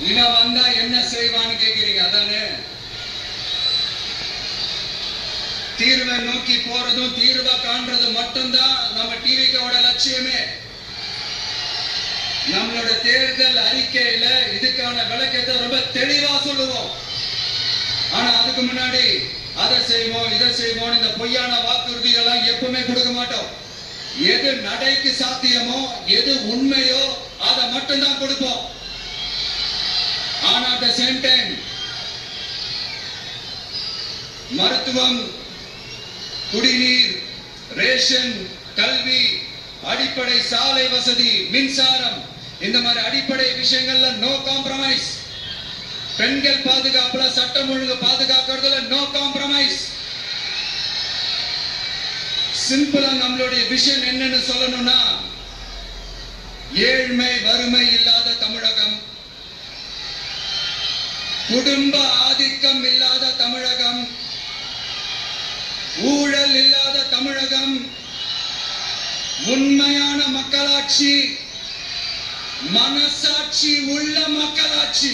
இவன் வந்தா என்ன செய்வான்னு கேக்குறீங்க? அதானே? தீர்வை நோக்கி போறதும் தீர்வை காண்றது மட்டும்தான் நம்ம டிவிக்கோட லட்சியமே. நம்மளோட தேர்தல் அறிக்கையில இதுக்கான விளக்கத்தை ரொம்ப தெளிவா சொல்லுவோம். ஆனா அதுக்கு முன்னாடி அதை செய்வோம் இதை செய்வோம் இந்த பொய்யான வாக்குறுதிகள்லாம் எப்பவுமே கொடுக்க மாட்டோம். எது நடைக்கு சாத்தியமோ எது உண்மையோ அதை மட்டும்தான் கொடுப்போம். ஆனா அட் த சேம் டைம் மருத்துவம் குடிநீர் ரேஷன் கல்வி அடிப்படை சாலை வசதி மின்சாரம். இந்த மாதிரி அடிப்படை விஷயங்கள்ல நோ காம்ப்ரமைஸ் பெண்கள் பாதுகாப்புல சட்டம் ஒழுங்கு பாதுகாக்கிறதுல நோ காம்ப்ரமைஸ் சிம்பிளா நம்மளுடைய விஷன் என்னன்னு சொல்லணும்னா ஏழ்மை வறுமை இல்லாத தமிழகம். குடும்ப ஆதிக்கம் இல்லாத தமிழகம் ஊழல் இல்லாத தமிழகம் உண்மையான மக்களாட்சி மனசாட்சி உள்ள மக்களாட்சி.